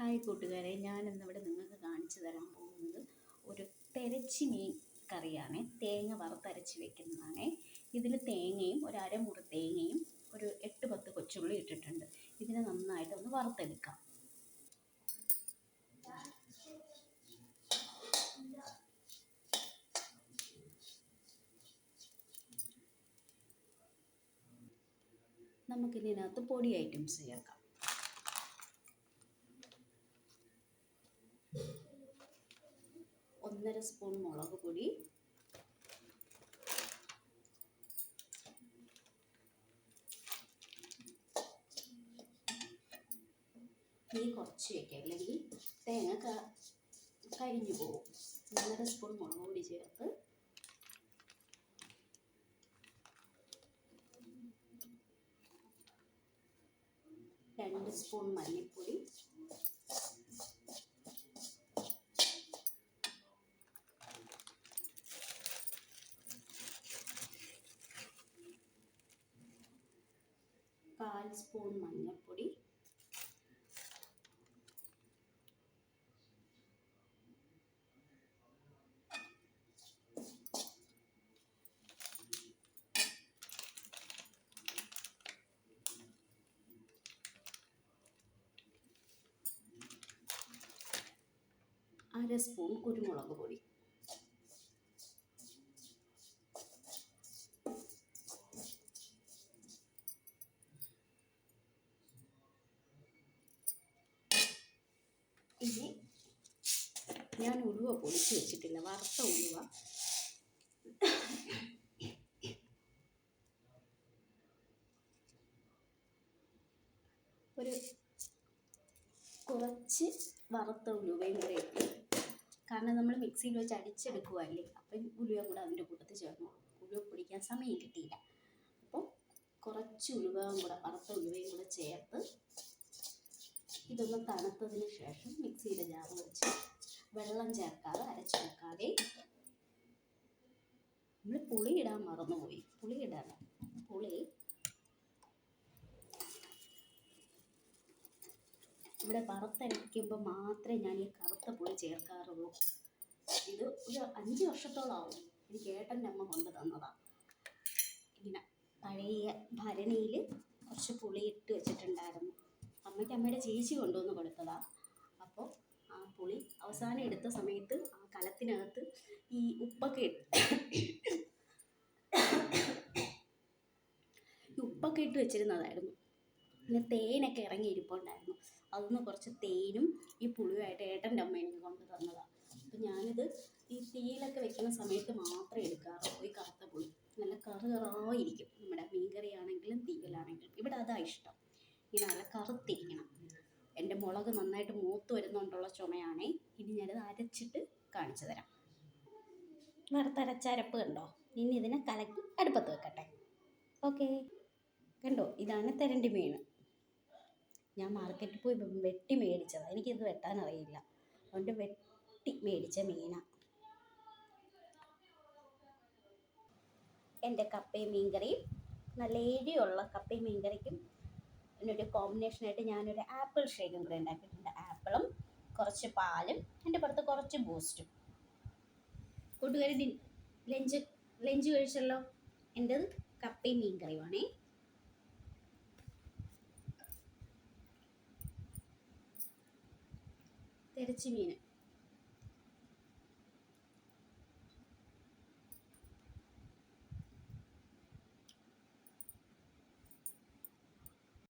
Hi കൂട്ടുകാരെ ഞാനിന്നിവിടെ നിങ്ങൾക്ക് കാണിച്ചു തരാൻ പോകുന്നത് ഒരു തെരച്ചി മീൻ കറിയാണ്. തേങ്ങ വറുത്തരച്ച് വെക്കുന്നതാണ്. ഇതിൽ തേങ്ങയും ഒരു അരമുറി തേങ്ങയും ഒരു എട്ട് പത്ത് കൊച്ചുള്ളി ഇട്ടിട്ടുണ്ട്. ഇതിനെ നന്നായിട്ട് ഒന്ന് വറുത്തെടുക്കാം. നമുക്കിതിനകത്ത് പൊടി ഐറ്റംസ് ചേർക്കാം. ഒന്നര സ്പൂൺ മുളക് പൊടി. തീ കുറച്ച് വയ്ക്കുക അല്ലെങ്കിൽ തേങ്ങ കരിഞ്ഞു പോകും. ഒന്നര സ്പൂൺ മുളക് പൊടി ചേർത്ത്. രണ്ട് സ്പൂൺ മല്ലിപ്പൊടി. കാൽ സ്പൂൺ മഞ്ഞൾപ്പൊടി. അര സ്പൂൺ കുരുമുളക് പൊടി. ഇനി ഞാൻ ഉലുവ പൊടിച്ച് വെച്ചിട്ടില്ല. വറുത്ത ഉലുവ. ഒരു കുറച്ച് വറുത്ത ഉലുവയും കൂടെ ഇട്ട് കാരണം നമ്മൾ മിക്സിയിൽ വെച്ച് അടിച്ചെടുക്കുവല്ലേ അപ്പം ഉലുവ കൂടെ അതിന്റെ കൂട്ടത്തിൽ ചേർന്നു. ഉലുവ പൊടിക്കാൻ സമയം കിട്ടിയില്ല. അപ്പോൾ കുറച്ച് ഉലുവയും കൂടെ വറുത്ത ഉലുവയും കൂടെ ചേർത്ത് ഇതൊന്ന് തണുത്തതിന് ശേഷം മിക്സിയുടെ ജാറ് വെച്ച് വെള്ളം ചേർക്കാതെ അരച്ചെടുക്കാതെ നമ്മൾ പുളി ഇടാൻ മറന്നുപോയി. പുളി ഇടാൻ പുളി. ഇവിടെ വറുത്തരയ്ക്കുമ്പോൾ മാത്രമേ ഞാൻ ഈ കറുത്ത പുളി ചേർക്കാറുള്ളൂ. ഇത് ഒരു അഞ്ച് വർഷത്തോളാവും. എനിക്ക് ഏട്ടന്റെ അമ്മ കൊണ്ട് തന്നതാണ് ഇങ്ങനെ പഴയ ഭരണിയിൽ കുറച്ച് പുളി ഇട്ട് വെച്ചിട്ടുണ്ടായിരുന്നു. അമ്മയ്ക്ക് അമ്മയുടെ ചേച്ചി കൊണ്ടുവന്ന് കൊടുത്തതാ. അപ്പോൾ ആ പുളി അവസാനം എടുത്ത സമയത്ത് ആ കലത്തിനകത്ത് ഈ ഉപ്പൊക്കെ ഉപ്പൊക്കെ ഇട്ട് വെച്ചിരുന്നതായിരുന്നു. പിന്നെ തേനൊക്കെ ഇറങ്ങി ഇരിപ്പുണ്ടായിരുന്നു. അതൊന്ന് കുറച്ച് തേനും ഈ പുളിയുമായിട്ട് ഏട്ടന്റെ അമ്മ എനിക്ക് കൊണ്ട് തന്നതാണ് അപ്പം ഞാനിത് ഈ തീയിലൊക്കെ വെക്കുന്ന സമയത്ത് മാത്രമേ എടുക്കാറുള്ളൂ ഈ കറുത്ത പുളി. നല്ല കറുകറായിരിക്കും. നമ്മുടെ മീൻകറി ആണെങ്കിലും തീയിലാണെങ്കിലും. ഇവിടെ അതാ ഇഷ്ടം. ഇങ്ങനെ നല്ല കറുത്തിരിക്കണം. എന്റെ മുളക് നന്നായിട്ട് മൂത്ത് വരുന്നുണ്ടുള്ള ചുമയാണേ. ഇനി ഞാനത് അരച്ചിട്ട് കാണിച്ചു തരാം. വറുത്തരച്ചരപ്പ് കണ്ടോ? ഇനി ഇതിനെ കലക്കി അടുപ്പത്ത് വെക്കട്ടെ. ഓക്കെ. കണ്ടോ? ഇതാണ് തെരണ്ടി മീൻ. ഞാൻ മാർക്കറ്റിൽ പോയി വെട്ടി മേടിച്ചത്. എനിക്കിത് വെട്ടാൻ അറിയില്ല അതുകൊണ്ട് വെട്ടി മേടിച്ച മീനാണ് എന്റെ കപ്പയും മീൻകറിയും നല്ല എരിയുള്ള കപ്പയും മീൻകറിക്കും ഇതിനൊരു കോമ്പിനേഷനായിട്ട് ഞാനൊരു ആപ്പിൾ ഷേക്കും കൂടെ ഉണ്ടാക്കിയിട്ടുണ്ട്. ആപ്പിളും കുറച്ച് പാലും എന്റെ പുറത്ത് കുറച്ച് ബൂസ്റ്റും കൂട്ടുകാരി ലഞ്ച് ലഞ്ച് കഴിച്ചല്ലോ? എന്റെത് കപ്പയും മീൻ കറിയുമാണേ തിരച്ചി മീൻ.